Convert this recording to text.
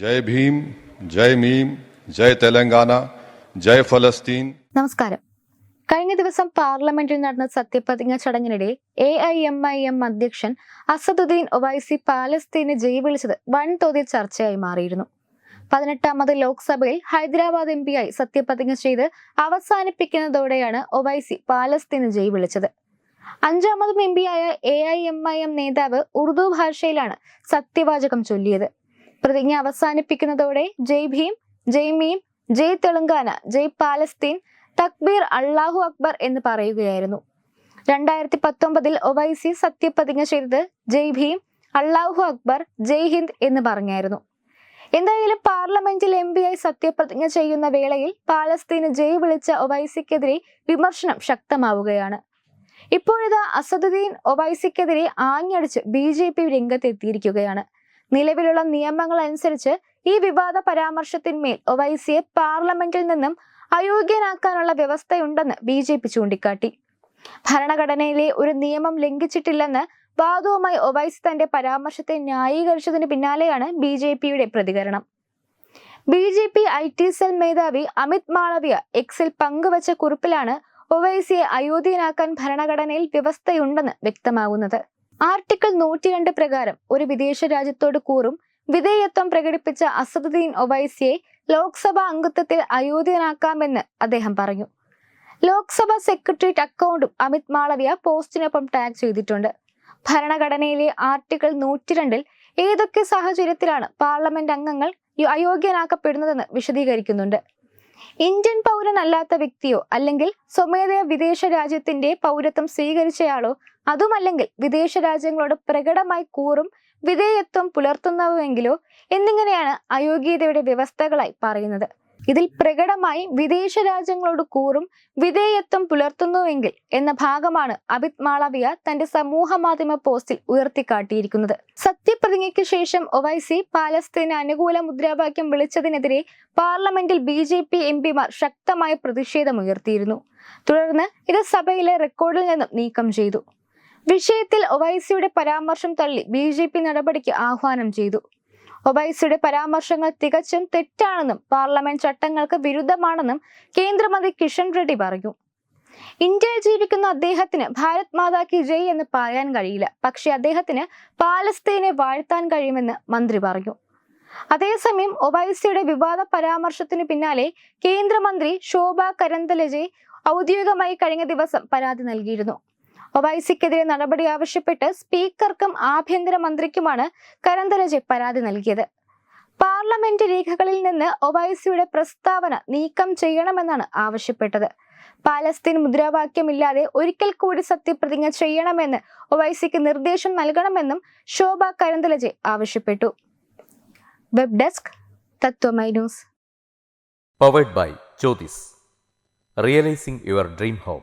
ജയ് ഭീം ജയ് മീം ജയ് തെലങ്കാന ജയ് ഫലസ്തീൻ. നമസ്കാരം. കഴിഞ്ഞ ദിവസം പാർലമെന്റിൽ നടന്ന സത്യപ്രതിജ്ഞ ചടങ്ങിനിടെ A I M I M അധ്യക്ഷൻ അസദുദ്ദീൻ ഒവൈസി പാലസ്തീനെ ജയ് വിളിച്ചത് വൻതോതിൽ ചർച്ചയായി മാറിയിരുന്നു. പതിനെട്ടാമത് ലോക്സഭയിൽ ഹൈദരാബാദ് എം ആയി സത്യപ്രതിജ്ഞ ചെയ്ത് അവസാനിപ്പിക്കുന്നതോടെയാണ് ഒവൈസി പാലസ്തീന് ജയ് വിളിച്ചത്. അഞ്ചാമതും എം ആയ A I M I M നേതാവ് ഉറുദു ഭാഷയിലാണ് സത്യവാചകം ചൊല്ലിയത്. പ്രതിജ്ഞ അവസാനിപ്പിക്കുന്നതോടെ ജയ് ഭീം ജയ് മീം ജയ് തെലുങ്കാന ജയ് പാലസ്തീൻ തക്ബീർ അള്ളാഹു അക്ബർ എന്ന് പറയുകയായിരുന്നു. രണ്ടായിരത്തി പത്തൊമ്പതിൽ ഒവൈസി സത്യപ്രതിജ്ഞ ചെയ്തത് ജയ് ഭീം അള്ളാഹു അക്ബർ ജയ് ഹിന്ദ് എന്ന് പറഞ്ഞായിരുന്നു. എന്തായാലും പാർലമെന്റിൽ എം പി ആയി സത്യപ്രതിജ്ഞ ചെയ്യുന്ന വേളയിൽ പാലസ്തീന് ജയ് വിളിച്ച ഒവൈസിക്കെതിരെ വിമർശനം ശക്തമാവുകയാണ്. ഇപ്പോഴിതാ അസദുദ്ദീൻ ഒവൈസിക്കെതിരെ ആഞ്ഞടിച്ച് ബി ജെ പി രംഗത്തെത്തിയിരിക്കുകയാണ്. നിലവിലുള്ള നിയമങ്ങൾ അനുസരിച്ച് ഈ വിവാദ പരാമർശത്തിന്മേൽ ഒവൈസിയെ പാർലമെന്റിൽ നിന്നും അയോഗ്യനാക്കാനുള്ള വ്യവസ്ഥയുണ്ടെന്ന് ബി ജെ പി ചൂണ്ടിക്കാട്ടി. ഭരണഘടനയിലെ ഒരു നിയമം ലംഘിച്ചിട്ടില്ലെന്ന് വാദവുമായി ഒവൈസ് തന്റെ പരാമർശത്തെ ന്യായീകരിച്ചതിന് പിന്നാലെയാണ് ബി ജെ പിയുടെ പ്രതികരണം. B J P I T cell മേധാവി അമിത് മാളവ്യ എക്സിൽ പങ്കുവച്ച കുറിപ്പിലാണ് ഒവൈസിയെ അയോധ്യനാക്കാൻ ഭരണഘടനയിൽ വ്യവസ്ഥയുണ്ടെന്ന് വ്യക്തമാകുന്നത്. ആർട്ടിക്കിൾ നൂറ്റിരണ്ട് പ്രകാരം ഒരു വിദേശ രാജ്യത്തോട് കൂറും വിധേയത്വം പ്രകടിപ്പിച്ച അസദുദ്ദീൻ ഒവൈസിയെ ലോക്സഭാ അംഗത്വത്തിൽ അയോധ്യനാക്കാമെന്ന് അദ്ദേഹം പറഞ്ഞു. ലോക്സഭ സെക്രട്ടേറിയറ്റ് അക്കൗണ്ടും അമിത് മാളവ്യ പോസ്റ്റിനൊപ്പം ടാഗ് ചെയ്തിട്ടുണ്ട്. ഭരണഘടനയിലെ ആർട്ടിക്കിൾ നൂറ്റിരണ്ടിൽ ഏതൊക്കെ സാഹചര്യത്തിലാണ് പാർലമെന്റ് അംഗങ്ങൾ അയോഗ്യനാക്കപ്പെടുന്നതെന്ന് വിശദീകരിക്കുന്നുണ്ട്. ഇന്ത്യൻ പൗരനല്ലാത്ത വ്യക്തിയോ അല്ലെങ്കിൽ സ്വമേധയാ വിദേശ രാജ്യത്തിന്റെ പൗരത്വം സ്വീകരിച്ചയാളോ അതുമല്ലെങ്കിൽ വിദേശ രാജ്യങ്ങളോട് പ്രകടമായി കൂറും വിധേയത്വം പുലർത്തുന്നവെങ്കിലോ എന്നിങ്ങനെയാണ് അയോഗ്യതയുടെ വ്യവസ്ഥകളായി പറയുന്നത്. ഇതിൽ പ്രകടമായി വിദേശ രാജ്യങ്ങളോട് കൂറും വിധേയത്വം പുലർത്തുന്നുവെങ്കിൽ എന്ന ഭാഗമാണ് അബിത് മാളവിയ തന്റെ സമൂഹ മാധ്യമ പോസ്റ്റിൽ ഉയർത്തിക്കാട്ടിയിരിക്കുന്നത്. സത്യപ്രതിജ്ഞയ്ക്ക് ശേഷം ഒവൈസി പാലസ്തീന് അനുകൂല മുദ്രാവാക്യം വിളിച്ചതിനെതിരെ പാർലമെന്റിൽ ബി ജെ പി എം പിമാർ ശക്തമായ പ്രതിഷേധമുയർത്തിയിരുന്നു. തുടർന്ന് ഇത് സഭയിലെ റെക്കോർഡിൽ നിന്നും നീക്കം ചെയ്തു. വിഷയത്തിൽ ഒവൈസിയുടെ പരാമർശം തള്ളി ബി നടപടിക്ക് ആഹ്വാനം ചെയ്തു. ഒവൈസിയുടെ പരാമർശങ്ങൾ തികച്ചും തെറ്റാണെന്നും പാർലമെന്റ് ചട്ടങ്ങൾക്ക് വിരുദ്ധമാണെന്നും കേന്ദ്രമന്ത്രി കിഷൻ റെഡ്ഡി പറഞ്ഞു. ഇന്ത്യയിൽ ജീവിക്കുന്ന അദ്ദേഹത്തിന് ഭാരത് മാതാ കി ജയ് എന്ന് പറയാൻ കഴിയില്ല. പക്ഷെ അദ്ദേഹത്തിന് പാലസ്തീനെ വാഴ്ത്താൻ കഴിയുമെന്ന് മന്ത്രി പറഞ്ഞു. അതേസമയം ഒബൈസിയുടെ വിവാദ പരാമർശത്തിന് പിന്നാലെ കേന്ദ്രമന്ത്രി ശോഭ കരന്തലജെ ഔദ്യോഗികമായി കഴിഞ്ഞ ദിവസം പരാതി നൽകിയിരുന്നു. ഒവൈസിക്കെതിരെ നടപടി ആവശ്യപ്പെട്ട് സ്പീക്കർക്കും ആഭ്യന്തര മന്ത്രിക്കുമാണ് കരന്തലജെ പരാതി നൽകിയത്. പാർലമെന്റ് രേഖകളിൽ നിന്ന് ഒവൈസിയുടെ പ്രസ്താവന നീക്കം ചെയ്യണമെന്നാണ് ആവശ്യപ്പെട്ടത്. പാലസ്തീൻ മുദ്രാവാക്യമില്ലാതെ ഒരിക്കൽ കൂടി സത്യപ്രതിജ്ഞ ചെയ്യണമെന്ന് ഒവൈസിക്ക് നിർദ്ദേശം നൽകണമെന്നും ശോഭ കരന്തലജെ ആവശ്യപ്പെട്ടു. Web desk Tatwamayi news. Powered by Jyothis realising your dream home